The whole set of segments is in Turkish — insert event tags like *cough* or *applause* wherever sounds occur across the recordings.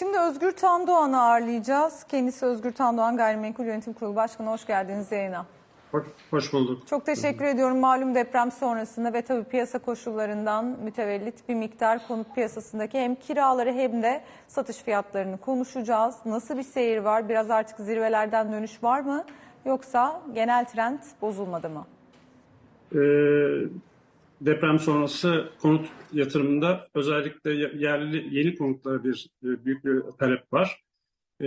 Şimdi Özgür Tandoğan'ı ağırlayacağız. Kendisi Özgür Tandoğan Gayrimenkul Yönetim Kurulu Başkanı. Hoş geldiniz yayına. Hoş, hoş bulduk. Çok teşekkür ediyorum. Malum deprem sonrasında ve tabii piyasa koşullarından mütevellit bir miktar konut piyasasındaki hem kiraları hem de satış fiyatlarını konuşacağız. Nasıl bir seyir var? Biraz artık zirvelerden dönüş var mı? Yoksa genel trend bozulmadı mı? Ee, deprem sonrası konut yatırımında özellikle yerli yeni konutlara bir e, büyük bir talep var. Ee,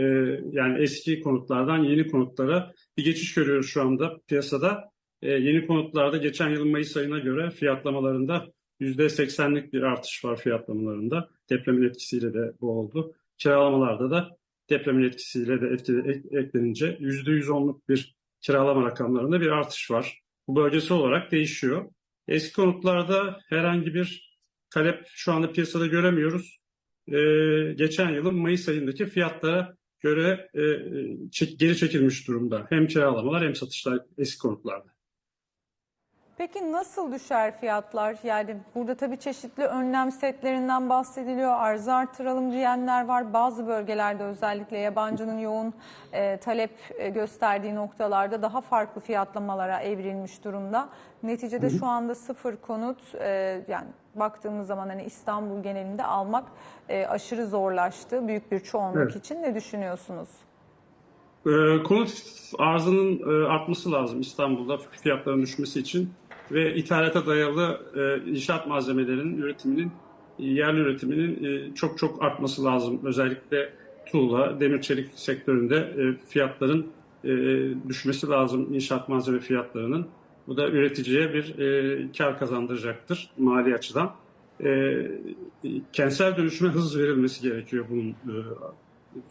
yani eski konutlardan yeni konutlara bir geçiş görüyoruz şu anda piyasada. Ee, yeni konutlarda geçen yılın Mayıs ayına göre fiyatlamalarında %80'lik bir artış var fiyatlamalarında. Depremin etkisiyle de bu oldu. Kiralamalarda da depremin etkisiyle de etkili, ek- eklenince %110'luk bir kiralama rakamlarında bir artış var. Bu bölgesel olarak değişiyor. Eski konutlarda herhangi bir talep şu anda piyasada göremiyoruz. Ee, geçen yılın Mayıs ayındaki fiyatlara göre e, çek- geri çekilmiş durumda. Hem kiralamalar hem satışlar eski konutlarda. Peki nasıl düşer fiyatlar? Yani burada tabii çeşitli önlem setlerinden bahsediliyor. Arzı artıralım diyenler var. Bazı bölgelerde özellikle yabancının yoğun e, talep e, gösterdiği noktalarda daha farklı fiyatlamalara evrilmiş durumda. Neticede şu anda sıfır konut e, yani baktığımız zaman hani İstanbul genelinde almak e, aşırı zorlaştı büyük bir çoğunluk Evet. için. Ne düşünüyorsunuz? Ee, konut arzının e, artması lazım İstanbul'da fiyatların düşmesi için ve ithalata dayalı e, inşaat malzemelerinin üretiminin yerli üretiminin e, çok çok artması lazım. Özellikle tuğla, demir çelik sektöründe e, fiyatların e, düşmesi lazım inşaat malzeme fiyatlarının. Bu da üreticiye bir e, kar kazandıracaktır mali açıdan. E, kentsel dönüşüme hız verilmesi gerekiyor bunun e,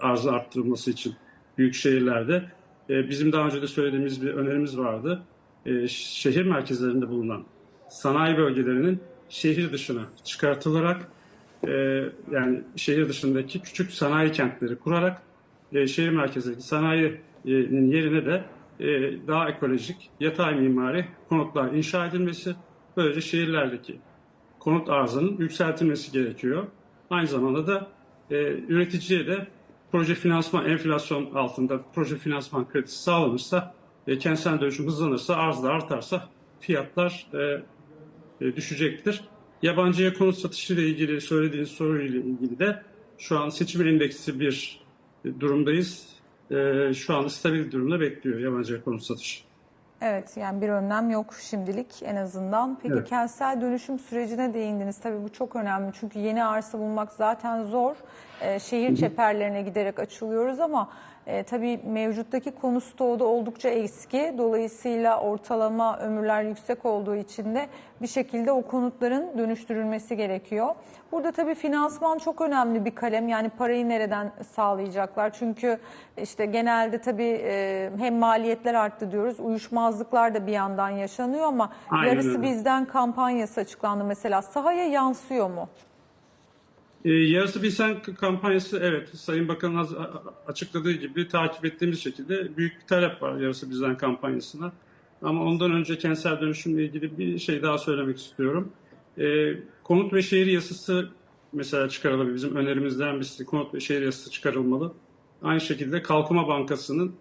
arzı arttırılması için büyük şehirlerde. E, bizim daha önce de söylediğimiz bir önerimiz vardı. E, şehir merkezlerinde bulunan sanayi bölgelerinin şehir dışına çıkartılarak e, yani şehir dışındaki küçük sanayi kentleri kurarak e, şehir merkezindeki sanayinin yerine de daha ekolojik yatay mimari konutlar inşa edilmesi böylece şehirlerdeki konut arzının yükseltilmesi gerekiyor. Aynı zamanda da e, üreticiye de proje finansman enflasyon altında proje finansman kredisi sağlanırsa, e, kentsel dönüşüm hızlanırsa, arz da artarsa fiyatlar e, e, düşecektir. Yabancıya konut satışı ile ilgili söylediğiniz soruyla ilgili de şu an seçim endeksi bir e, durumdayız. E, şu an stabil durumda bekliyor yabancıya konut satışı. Evet yani bir önlem yok şimdilik en azından. Peki Evet. kentsel dönüşüm sürecine değindiniz. Tabii bu çok önemli çünkü yeni arsa bulmak zaten zor. Ee, şehir çeperlerine giderek açılıyoruz ama e, tabii mevcuttaki konut stoğu da oldukça eski. Dolayısıyla ortalama ömürler yüksek olduğu için de bir şekilde o konutların dönüştürülmesi gerekiyor. Burada tabii finansman çok önemli bir kalem. Yani parayı nereden sağlayacaklar? Çünkü işte genelde tabii e, hem maliyetler arttı diyoruz. Uyuşmazlıklar da bir yandan yaşanıyor ama Aynen yarısı bizden kampanyası açıklandı mesela. Sahaya yansıyor mu? E, yarısı Bilsen kampanyası evet Sayın Bakan'ın açıkladığı gibi takip ettiğimiz şekilde büyük bir talep var yarısı bizden kampanyasına. Ama ondan önce kentsel dönüşümle ilgili bir şey daha söylemek istiyorum. E, konut ve şehir yasası mesela çıkarılabilir. Bizim önerimizden birisi konut ve şehir yasası çıkarılmalı. Aynı şekilde Kalkınma Bankası'nın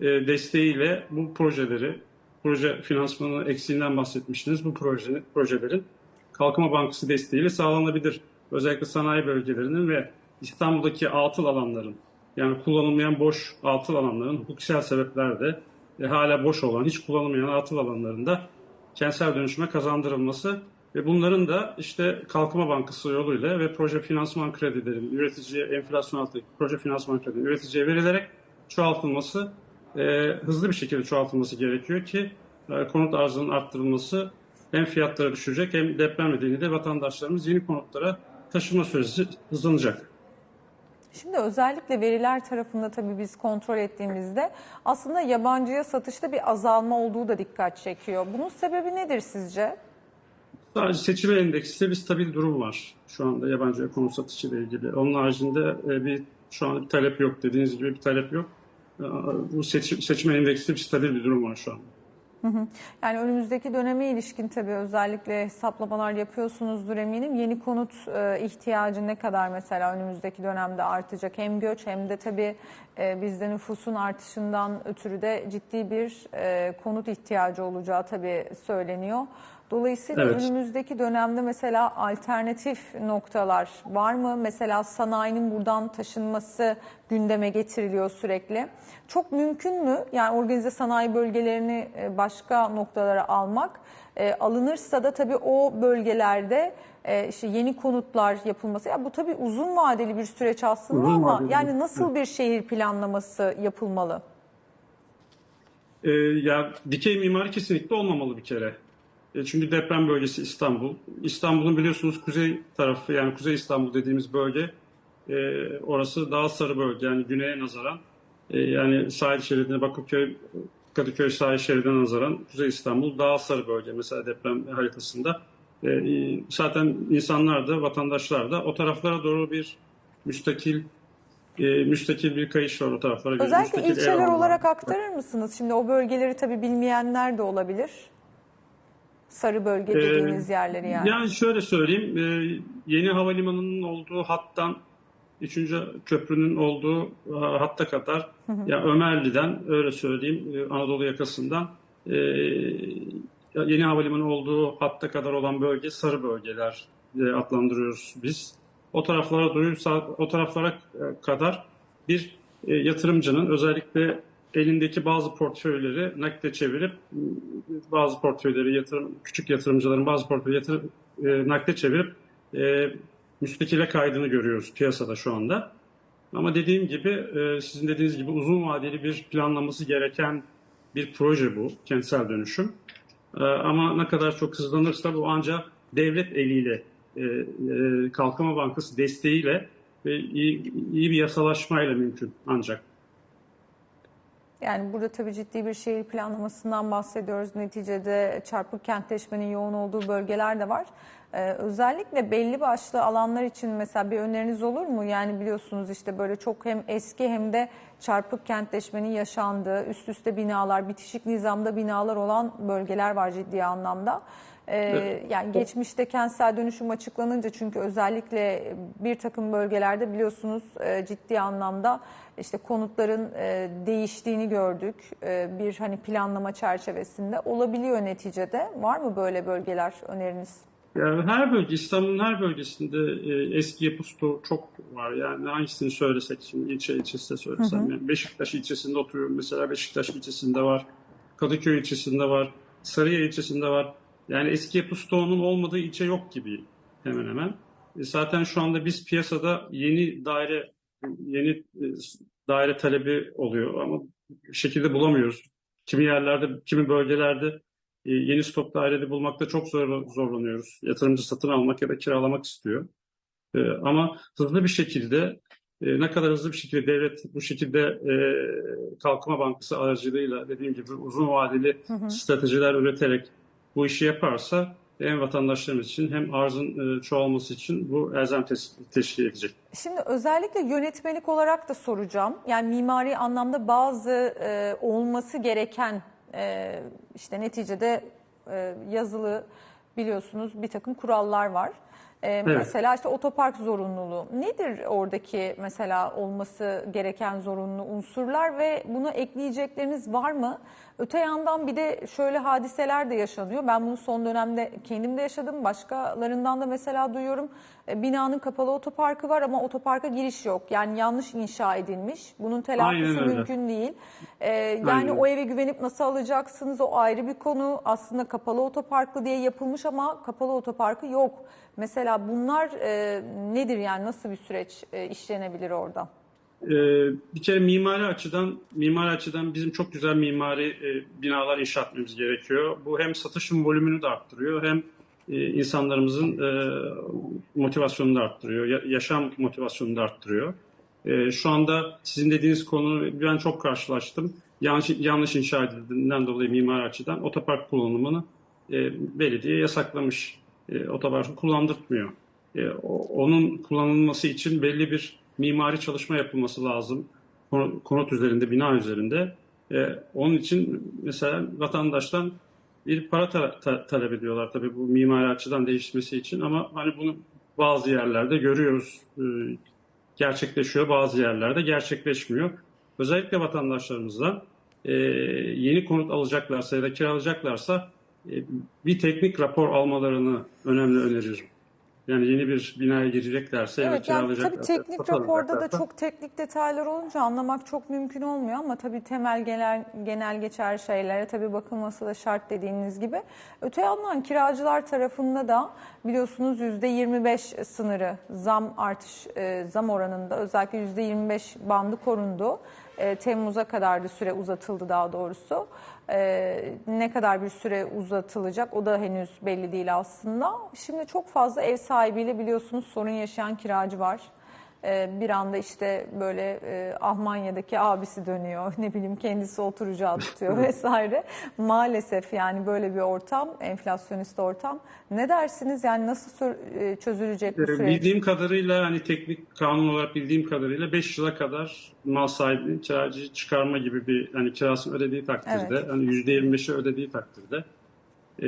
e, desteğiyle bu projeleri, proje finansmanı eksiğinden bahsetmiştiniz. Bu proje, projelerin Kalkınma Bankası desteğiyle sağlanabilir. Özellikle sanayi bölgelerinin ve İstanbul'daki atıl alanların yani kullanılmayan boş atıl alanların hukuksal sebeplerle e, hala boş olan, hiç kullanılmayan atıl alanlarında kentsel dönüşüme kazandırılması ve bunların da işte Kalkınma Bankası yoluyla ve proje finansman kredilerinin üreticiye enflasyon altındaki proje finansman kredilerinin üreticiye verilerek çoğaltılması e, hızlı bir şekilde çoğaltılması gerekiyor ki e, konut arzının arttırılması hem fiyatları düşecek hem deprem nedeniyle vatandaşlarımız yeni konutlara taşıma süresi hızlanacak. Şimdi özellikle veriler tarafında tabii biz kontrol ettiğimizde aslında yabancıya satışta bir azalma olduğu da dikkat çekiyor. Bunun sebebi nedir sizce? Sadece seçime endeksinde bir stabil durum var şu anda yabancı konut satışı ile ilgili. Onun haricinde e, bir şu anda bir talep yok. Dediğiniz gibi bir talep yok. E, Bu seçim, seçime endeksinde bir stabil bir durum var şu anda. Yani önümüzdeki döneme ilişkin tabii özellikle hesaplamalar yapıyorsunuzdur eminim. Yeni konut e, ihtiyacı ne kadar mesela önümüzdeki dönemde artacak? Hem göç hem de tabii e, bizde nüfusun artışından ötürü de ciddi bir e, konut ihtiyacı olacağı tabii söyleniyor. Dolayısıyla Evet. önümüzdeki dönemde mesela alternatif noktalar var mı? Mesela sanayinin buradan taşınması gündeme getiriliyor sürekli. Çok mümkün mü? Yani organize sanayi bölgelerini e, başka noktalara almak. E, alınırsa da tabii o bölgelerde e, işte yeni konutlar yapılması. Ya bu tabii uzun vadeli bir süreç aslında Uzun ama vadeli, yani nasıl bir şehir planlaması yapılmalı? Ee, ya dikey mimari kesinlikle olmamalı bir kere. E, çünkü deprem bölgesi İstanbul. İstanbul'un biliyorsunuz kuzey tarafı yani Kuzey İstanbul dediğimiz bölge e, orası daha sarı bölge yani güneye nazaran e, yani sahil şeridine Bakırköy Kadıköy sahil şeridine nazaran Kuzey İstanbul daha sarı bölge mesela deprem haritasında. E, zaten insanlar da vatandaşlar da o taraflara doğru bir müstakil e, müstakil bir kayış var o taraflara. Özellikle ilçeler olarak aktarır mısınız? Şimdi o bölgeleri tabii bilmeyenler de olabilir. Sarı bölge Ee, dediğiniz yerleri yani. Yani şöyle söyleyeyim, e, yeni havalimanının olduğu hattan 3. köprünün olduğu e, hatta kadar, ya Ömerli'den öyle söyleyeyim, e, Anadolu yakasından e, yeni havalimanı olduğu hatta kadar olan bölge sarı bölgeler e, adlandırıyoruz biz. O taraflara duyursa, o taraflara e, kadar bir e, yatırımcının özellikle elindeki bazı portföyleri nakde çevirip bazı portföyleri yatırım küçük yatırımcıların bazı portföyleri yatırıp e, nakde çevirip e, müstakile kaydını görüyoruz piyasada şu anda. Ama dediğim gibi e, sizin dediğiniz gibi uzun vadeli bir planlaması gereken bir proje bu kentsel dönüşüm. E, ama ne kadar çok hızlanırsa bu ancak devlet eliyle e, e, Kalkınma Bankası desteğiyle ve iyi, iyi bir yasalaşmayla mümkün ancak. Yani burada tabii ciddi bir şehir planlamasından bahsediyoruz. Neticede çarpık kentleşmenin yoğun olduğu bölgeler de var. Ee, özellikle belli başlı alanlar için mesela bir öneriniz olur mu? Yani biliyorsunuz işte böyle çok hem eski hem de çarpık kentleşmenin yaşandığı, üst üste binalar, bitişik nizamda binalar olan bölgeler var ciddi anlamda. Ee, yani geçmişte kentsel dönüşüm açıklanınca çünkü özellikle bir takım bölgelerde biliyorsunuz e, ciddi anlamda işte konutların e, değiştiğini gördük. E, bir hani planlama çerçevesinde olabiliyor neticede. Var mı böyle bölgeler öneriniz? Yani her bölge, İstanbul'un her bölgesinde e, eski yapı stoğu çok var. Yani hangisini söylesek şimdi ilçe ilçesinde söylesem. Yani Beşiktaş ilçesinde oturuyorum mesela Beşiktaş ilçesinde var. Kadıköy ilçesinde var. Sarıyer ilçesinde var. Yani eski yapı stoğunun olmadığı ilçe yok gibi hemen hemen. E, zaten şu anda biz piyasada yeni daire yeni e, daire talebi oluyor ama şekilde bulamıyoruz. Kimi yerlerde, kimi bölgelerde e, yeni stok dairede bulmakta çok zor, zorlanıyoruz. Yatırımcı satın almak ya da kiralamak istiyor. E, ama hızlı bir şekilde e, ne kadar hızlı bir şekilde devlet bu şekilde e, Kalkınma Bankası aracılığıyla dediğim gibi uzun vadeli stratejiler üreterek bu işi yaparsa hem vatandaşlarımız için hem arzın e, çoğalması için bu elzem teşkil edecek. Şimdi özellikle yönetmelik olarak da soracağım. Yani mimari anlamda bazı e, olması gereken e, işte neticede e, yazılı biliyorsunuz bir takım kurallar var. E, Mesela işte otopark zorunluluğu. Nedir oradaki mesela olması gereken zorunlu unsurlar ve buna ekleyecekleriniz var mı? Öte yandan bir de şöyle hadiseler de yaşanıyor. Ben bunu son dönemde kendim de yaşadım. Başkalarından da mesela duyuyorum. E, Binanın kapalı otoparkı var ama otoparka giriş yok. Yani yanlış inşa edilmiş. Bunun öyle. mümkün değil. E, yani Aynen. o eve güvenip nasıl alacaksınız o ayrı bir konu. Aslında kapalı otoparklı diye yapılmış ama kapalı otoparkı yok. Mesela bunlar e, nedir yani nasıl bir süreç e, işlenebilir orada? Ee, bir kere mimari açıdan mimari açıdan bizim çok güzel mimari e, binalar inşa etmemiz gerekiyor. Bu hem satışın volümünü de arttırıyor hem e, insanlarımızın e, motivasyonunu da arttırıyor. ya- yaşam motivasyonunu da arttırıyor. E, şu anda sizin dediğiniz konu ben çok karşılaştım. Yanlış, yanlış inşa edildiğinden dolayı mimari açıdan otopark kullanımını e, belediye yasaklamış. E, otoparkı kullandırtmıyor. E, o- onun kullanılması için belli bir mimari çalışma yapılması lazım. Konu- Konut üzerinde, bina üzerinde. E, onun için mesela vatandaştan bir para ta- ta- talep ediyorlar tabii bu mimari açıdan değişmesi için ama hani bunu bazı yerlerde görüyoruz e, gerçekleşiyor bazı yerlerde gerçekleşmiyor. Özellikle vatandaşlarımızdan e, yeni konut alacaklarsa ya da kiralayacaklarsa e, bir teknik rapor almalarını önemli öneririm. Yani yeni bir binaya gireceklerse ya da Evet yani tabii kiralayacaklarsa, teknik raporda da çok teknik detaylar olunca anlamak çok mümkün olmuyor ama tabii temel genel, genel geçer şeylere tabii bakılması da şart dediğiniz gibi. Öte yandan kiracılar tarafında da biliyorsunuz %25 sınırı zam artış e, zam oranında özellikle %25 bandı korundu. E, Temmuz'a kadar da süre uzatıldı daha doğrusu. E, ne kadar bir süre uzatılacak o da henüz belli değil aslında. Şimdi çok fazla ev sahibiyle biliyorsunuz sorun yaşayan kiracı var. E, bir anda işte böyle e, Almanya'daki abisi dönüyor, *laughs* ne bileyim kendisi oturacağı tutuyor *laughs* vesaire. Maalesef yani böyle bir ortam, enflasyonist ortam. Ne dersiniz yani nasıl e, çözülecek bu Ee, süreç? Bildiğim kadarıyla hani teknik kanun olarak bildiğim kadarıyla 5 yıla kadar mal sahibinin kiracıyı çıkarma gibi bir hani kirasını ödediği takdirde Evet. hani %25'i ödediği takdirde e,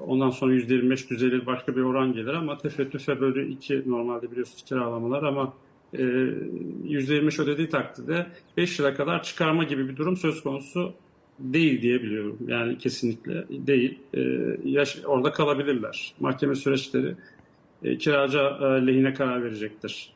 ondan sonra %25 düzelir başka bir oran gelir ama tefettüfe bölü 2 normalde biliyorsunuz kiralamalar ama e, %25 ödediği takdirde 5 yıla kadar çıkarma gibi bir durum söz konusu değil diye biliyorum. Yani kesinlikle değil. E, yaş, orada kalabilirler. Mahkeme süreçleri e, kiracı e, lehine karar verecektir.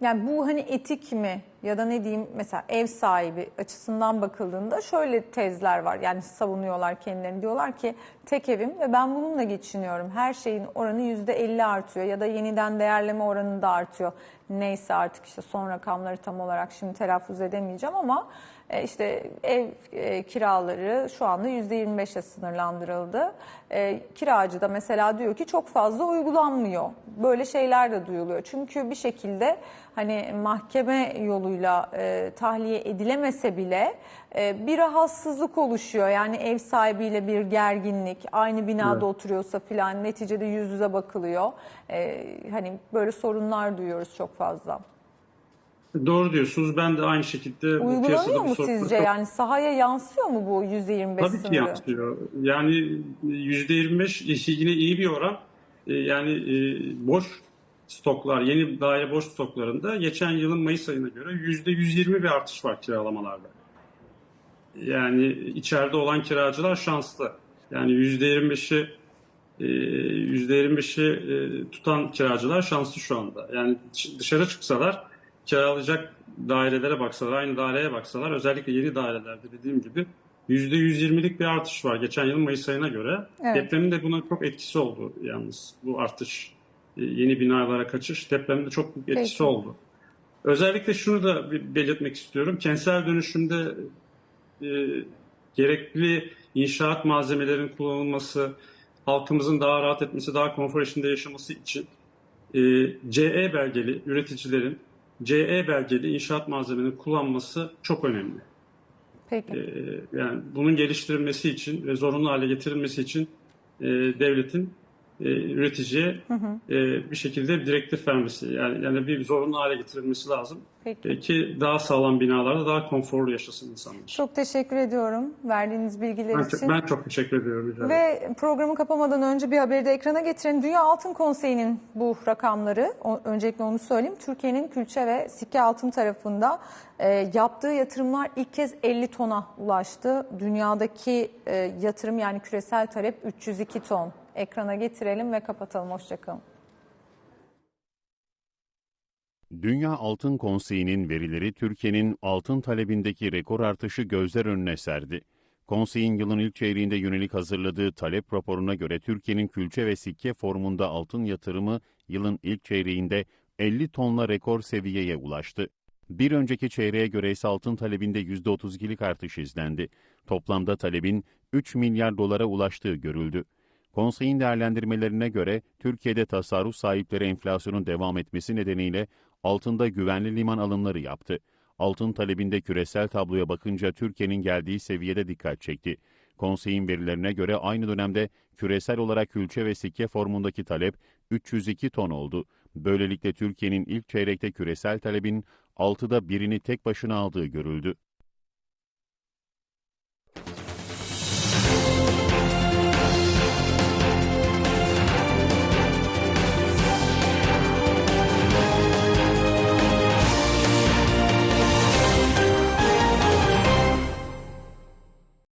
Yani bu hani etik mi ya da ne diyeyim mesela ev sahibi açısından bakıldığında şöyle tezler var. Yani savunuyorlar kendilerini diyorlar ki tek evim ve ben bununla geçiniyorum. Her şeyin oranı %50 artıyor ya da yeniden değerleme oranı da artıyor. Neyse artık işte son rakamları tam olarak şimdi telaffuz edemeyeceğim ama e, işte ev e, kiraları şu anda %25'e sınırlandırıldı. E, kiracı da mesela diyor ki çok fazla uygulanmıyor. Böyle şeyler de duyuluyor. Çünkü bir şekilde hani mahkeme yoluyla e, tahliye edilemese bile e, bir rahatsızlık oluşuyor. Yani ev sahibiyle bir gerginlik, aynı binada Evet. oturuyorsa filan neticede yüz yüze bakılıyor. E, hani böyle sorunlar duyuyoruz çok fazla. Doğru diyorsunuz. Ben de aynı şekilde Uygulanıyor mu sizce? çok- Yani sahaya yansıyor mu bu %25 Tabii ki sınırı? yansıyor. Yani %25 yine iyi bir oran. E, Yani e, boş stoklar, yeni daire boş stoklarında geçen yılın Mayıs ayına göre %120 bir artış var kiralamalarda. Yani içeride olan kiracılar şanslı. Yani %25'i e, %25'i e, tutan kiracılar şanslı şu anda. Yani dışarı çıksalar kiralayacak dairelere baksalar, aynı daireye baksalar özellikle yeni dairelerde dediğim gibi %120'lik bir artış var geçen yılın Mayıs ayına göre. Evet. Depremin de buna çok etkisi oldu yalnız bu artış. E, Yeni binalara kaçış depremin de çok büyük etkisi Peki. oldu. Özellikle şunu da belirtmek istiyorum. Kentsel dönüşümde e, gerekli inşaat malzemelerinin kullanılması, halkımızın daha rahat etmesi, daha konfor içinde yaşaması için e, CE belgeli üreticilerin CE belgeli inşaat malzemelerinin kullanması çok önemli. Peki. E, yani bunun geliştirilmesi için ve zorunlu hale getirilmesi için e, devletin e, üreticiye e, bir şekilde direktif vermesi yani yani bir zorunlu hale getirilmesi lazım Peki. E, ki daha sağlam binalarda daha konforlu yaşasın insanlar. Çok teşekkür ediyorum verdiğiniz bilgiler Ben için. çok, ben çok teşekkür ediyorum. Rica. Ve programı kapamadan önce bir haberi de ekrana getirin. Dünya Altın Konseyi'nin bu rakamları, o- öncelikle onu söyleyeyim. Türkiye'nin külçe ve sikke altın tarafında e, yaptığı yatırımlar ilk kez 50 tona ulaştı. Dünyadaki e, yatırım yani küresel talep 302 ton. Ekrana getirelim ve kapatalım. Hoşçakalın. Dünya Altın Konseyi'nin verileri Türkiye'nin altın talebindeki rekor artışı gözler önüne serdi. Konseyin yılın ilk çeyreğinde yönelik hazırladığı talep raporuna göre Türkiye'nin külçe ve sikke formunda altın yatırımı yılın ilk çeyreğinde 50 tonla rekor seviyeye ulaştı. Bir önceki çeyreğe göre ise altın talebinde %32'lik artış izlendi. Toplamda talebin 3 milyar dolara ulaştığı görüldü. Konseyin değerlendirmelerine göre Türkiye'de tasarruf sahipleri enflasyonun devam etmesi nedeniyle altında güvenli liman alımları yaptı. Altın talebinde küresel tabloya bakınca Türkiye'nin geldiği seviyede dikkat çekti. Konseyin verilerine göre aynı dönemde küresel olarak külçe ve sikke formundaki talep 302 ton oldu. Böylelikle Türkiye'nin ilk çeyrekte küresel talebin 6'da birini tek başına aldığı görüldü.